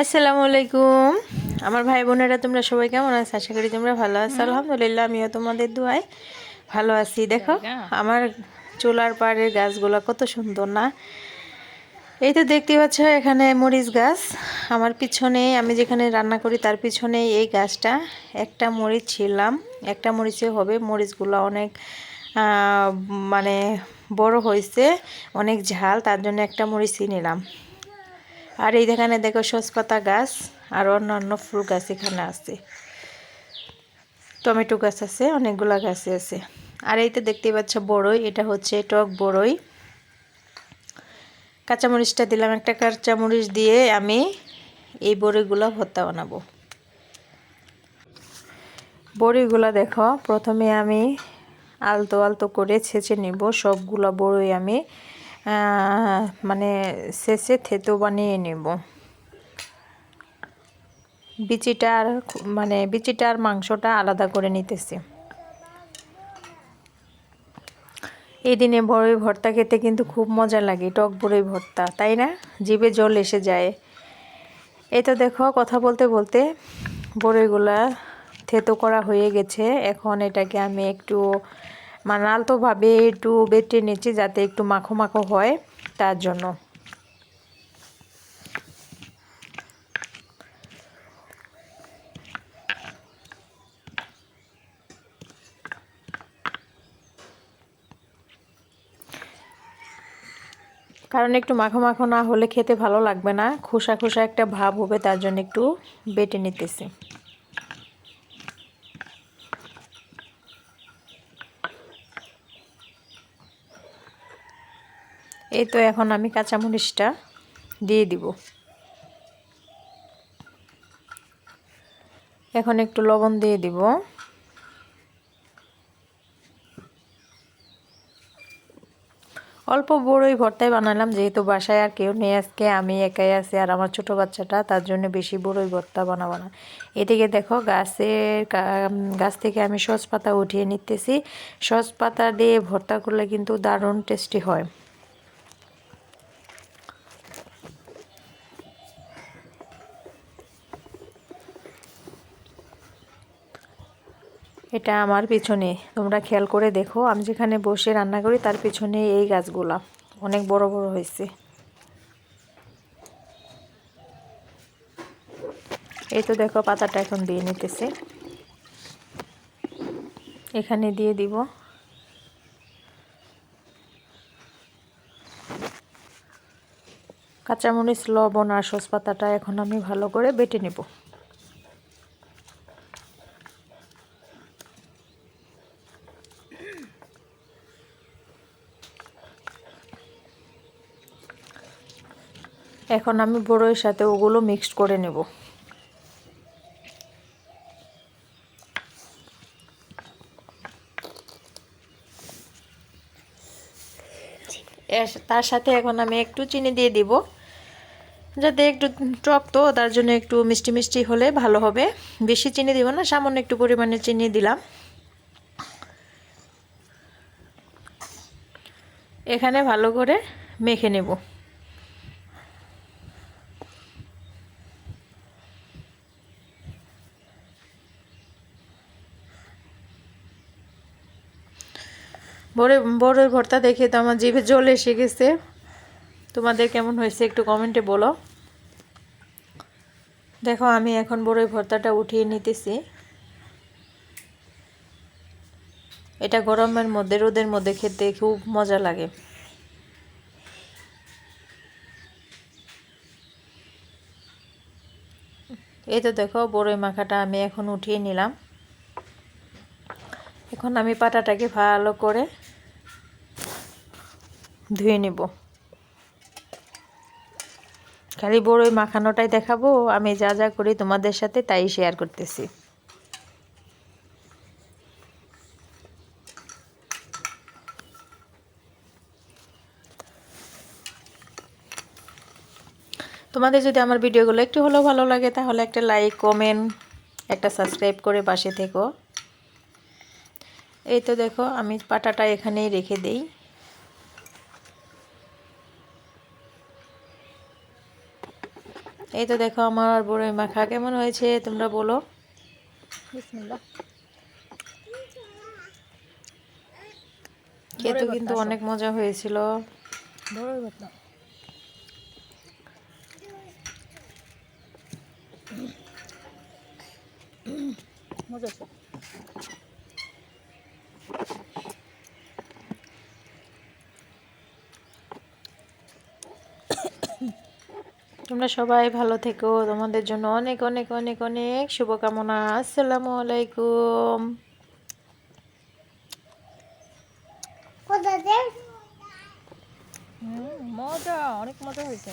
আসসালামু আলাইকুম। আমার ভাই বোনেরা তোমরা সবাই কেমন আছো? আশা করি তোমরা ভালো আছো। আলহামদুলিল্লাহ আমিও তোমাদের দুয়ায় ভালো আছি। দেখো আমার চুলার পাড়ের গাছগুলো কত সুন্দর না? এই তো দেখতে পাচ্ছ এখানে মরিচ গাছ। আমার পিছনে আমি যেখানে রান্না করি তার পিছনে এই গাছটা। একটা মরিচ ছিলাম একটা মরিচে হবে মরিচগুলো অনেক মানে বড় হয়েছে অনেক ঝাল তার জন্য একটা মরিচই নিলাম। আর এই এখানে দেখো সসপাতা গাছ আর অন্যান্য ফুল গাছ এখানে আছে। টমেটো গাছ আছে, অনেকগুলা গাছে আছে। আর এইতে দেখতে পাচ্ছ বড়ই, এটা হচ্ছে টক বড়ই। কাঁচামরিচটা দিলাম, একটা কাঁচামরিচ দিয়ে আমি এই বড়িগুলো ভর্তা বানাবো। বড়িগুলো দেখো, প্রথমে আমি আলতো আলতো করে ছেঁচে নিব, সবগুলো বড়ই আমি মানে শেষে থেতো বানিয়ে নেব। বিচিটা আর মানে বিচিটা আর মাংসটা আলাদা করে নিতেছি। এই দিনে বড়ই ভর্তা খেতে কিন্তু খুব মজা লাগে, টক বড়ই ভর্তা, তাই না? জিভে জল এসে যায়। এই তো দেখো, কথা বলতে বলতে বড়ইগুলা থেতো করা হয়ে গেছে। এখন এটাকে আমি একটু মানে আলতোভাবে একটু বেটে নিচ্ছি যাতে একটু মাখো মাখো হয়, তার জন্য। কারণ একটু মাখো মাখো না হলে খেতে ভালো লাগবে না, খোসা খোসা একটা ভাব হবে, তার জন্য একটু বেটে নিতেছি। এই তো এখন আমি কাঁচামরিচটা দিয়ে দিব। এখন একটু লবণ দিয়ে দিব। অল্প বড়ই ভর্তাই বানালাম, যেহেতু বাসায় আর কেউ নেই আজকে, আমি একাই আছি আর আমার ছোট বাচ্চাটা, তার জন্য বেশি বড়ই ভর্তা বানাবো না। এদিকে দেখো গাছের গাছ থেকে আমি সস পাতা উঠিয়ে নিতেছি। সস পাতা দিয়ে ভর্তা করলে কিন্তু দারুণ টেস্টি হয়। এটা আমার পিছনে। তোমরা খেয়াল করে দেখো, আমি যেখানে বসে রান্না করি, তার পিছনে এই গাছগুলা। অনেক বড় বড় হয়েছে। এই তো দেখো, পাতাটা এখন দিয়ে নিতেছে। এখানে দিয়ে দিব। কাঁচামরিচ, লবণ আর সস পাতাটা এখন আমি ভালো করে বেটে নেব। এখন আমি বড়ইয়ের সাথে ওগুলো মিক্সড করে নেব। তার সাথে এখন আমি একটু চিনি দিয়ে দিব, যাতে একটু টক তো, তার জন্য একটু মিষ্টি মিষ্টি হলে ভালো হবে। বেশি চিনি দিব না, সামান্য একটু পরিমাণে চিনি দিলাম। এখানে ভালো করে মেখে নেব। বড়, বড়ের ভর্তা দেখে তো আমার জিভে জল এসে গেছে। তোমাদের কেমন হয়েছে একটু কমেন্টে বলো। দেখো, আমি এখন বড়ই ভর্তাটা উঠিয়ে নিতেছি। এটা গরমের মধ্যে, রোদের মধ্যে খেতে খুব মজা লাগে। এই তো দেখো, বড়ই মাখাটা আমি এখন উঠিয়ে নিলাম। এখন আমি পাটাটাকে ভালো করে ধুয়ে নেব। খালি বড়ই মাখানোটাই দেখাবো, আমি যা যা করি তোমাদের সাথে তাই শেয়ার করতেছি। তোমাদের যদি আমার ভিডিওগুলো একটু হলেও ভালো লাগে, তাহলে একটা লাইক কমেন্ট একটা সাবস্ক্রাইব করে পাশে থেকো। এই তো দেখো, আমি পাটাটা এখানেই রেখে দেই। এই তো দেখো আমার বড়ই মাখা। কেমন হয়েছে তোমরা বলো? খেতে কিন্তু অনেক মজা হয়েছিল। মজা তোমরা সবাই ভালো থেকো। তোমাদের জন্য অনেক অনেক অনেক অনেক শুভকামনা। আসসালামু আলাইকুম। মজা অনেক মজা হয়েছে